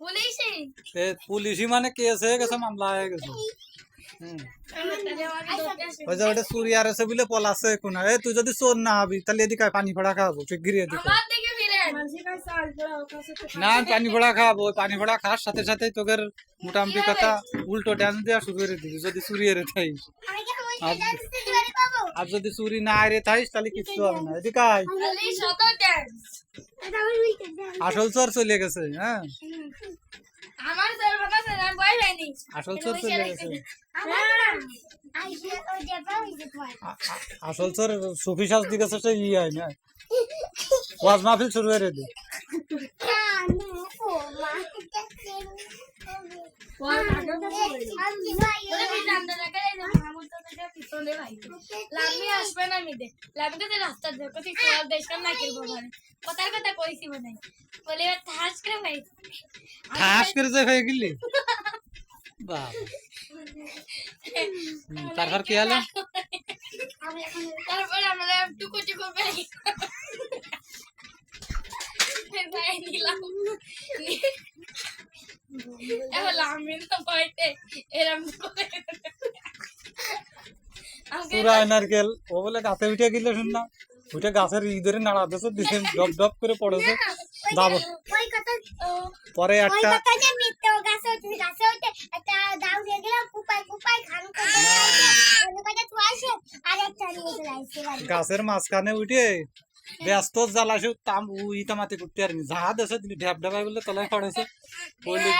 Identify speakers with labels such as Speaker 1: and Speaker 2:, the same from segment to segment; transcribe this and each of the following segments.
Speaker 1: পুলিশে।
Speaker 2: এ পুলিশই মানে কেস হয়ে গেছে মামলা হয়ে গেছে। হুম। ওই যে ওটা সুরিয়ার আছে বলে পলাছে কোন। এ তুই যদি চোর না হবি তাহলে এদিকে আয়, পানি ফোড়া খাওয়াবো শিগগিরি এদিকে আয়।
Speaker 1: আমার দিকে ফিরেন।
Speaker 2: না আমি পানি ফোড়া খাওয়াবো ওই পানি ফোড়া খাওয়ার সাথে সাথে তোকে মোটামুটি কথা উল্টো ড্যান্স দেওয়া শুরু করে দিবি যদি চুরি এরে থাইস আর যদি চুরি না এরে থাইস তাহলে কিচ্ছু হবে না। এদিকে আসল চোর চলে গেছে হ্যাঁ?
Speaker 1: আমার বাবা আমি ভয়
Speaker 2: আসল চোর চলে গেছে। আ- আসল চোর সুফি সাজ দিকে সে ই হয় না। ওয়াজ মাহফিল শুরু করে দি
Speaker 1: বলে পিছন দিয়ে দেখা যায় যে মামুর তো থেকে পিছনে ভাই লামি আসবে না মিদে তো রাস্তা দেখো ঠিক কথার কথা কইছি মনে হয়। বলে ঠাস করে ভাই
Speaker 2: ঠাস করে যে হয়ে গেলি। বাবা তারপর কি হলো?
Speaker 1: তারপরে আমরা টুকু টুকু ভাই ভাই নিলাম। এবার লামি তো পয়তে এরম করে
Speaker 2: পুরা নারকেল ও বলে গাছে উঠে গেলে শুন উঠে গাছের ই ধরে নাড়া দিছে দিছে ডব ডব করে পড়েছে। যাব পরে একটা গাছের মাঝখানে উঠে ব্যস্ত জ্বালাসে তাম উইটা মাতি করতে আর যাহা দেশে দিলি ঢ্যাপ ঢাপাই বলে তলায় পড়েছে। বললি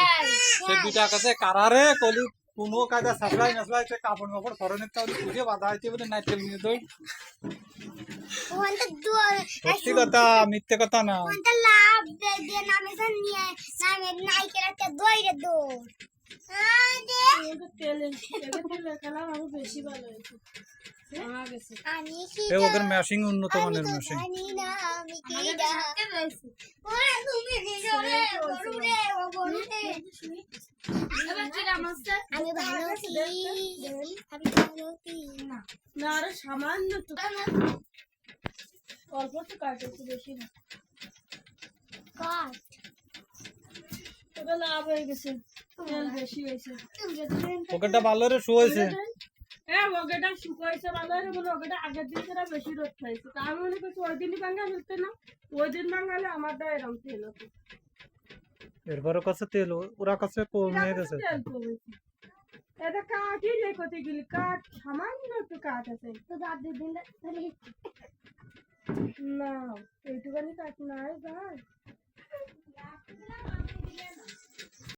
Speaker 2: সে দুইটা কাছে কারারে কলি কোনো কায়দা সাসলাই নাসলাই সে কাপড় মাপড় ফরনের তাহলে পুজো বাধা হইতে বলে নাইটেল নিয়ে দই সত্যি কথা মিথ্যে কথা না।
Speaker 3: লাভ নামে নিয়ে নামে দৌড় আমি
Speaker 2: ওদের উন্নত মানের
Speaker 3: তুমি আমি ভালো আমি ভালো
Speaker 1: না।
Speaker 4: না আরও সামান্য তো অল্প তো কাটে একটু বেশি না।
Speaker 3: কাট।
Speaker 4: ওটা লাভ হয়ে গেছে। বেশি হয়েছে।
Speaker 2: পকেটটা ভালো রে শুয়েছে
Speaker 4: হ্যাঁ শুকাইছে ভালো বলে ওগেটা আগের দিন সেটা বেশি রোদ খাইছে। তা আমি মনে করছি ওই দিনই বাঙ্গাল হতে না? ওই দিন আমারটা এরকম হতো
Speaker 2: এরপরে কাছে তেল ওরা কাছে কমে গেছে।
Speaker 4: এটা কাঠই নেই কত গেলি? কাঠ সামান্য একটু কাঠ আছে।
Speaker 3: তো দাঁত দিয়ে দিন
Speaker 4: না এইটুখানি কাঠ নাই ভাই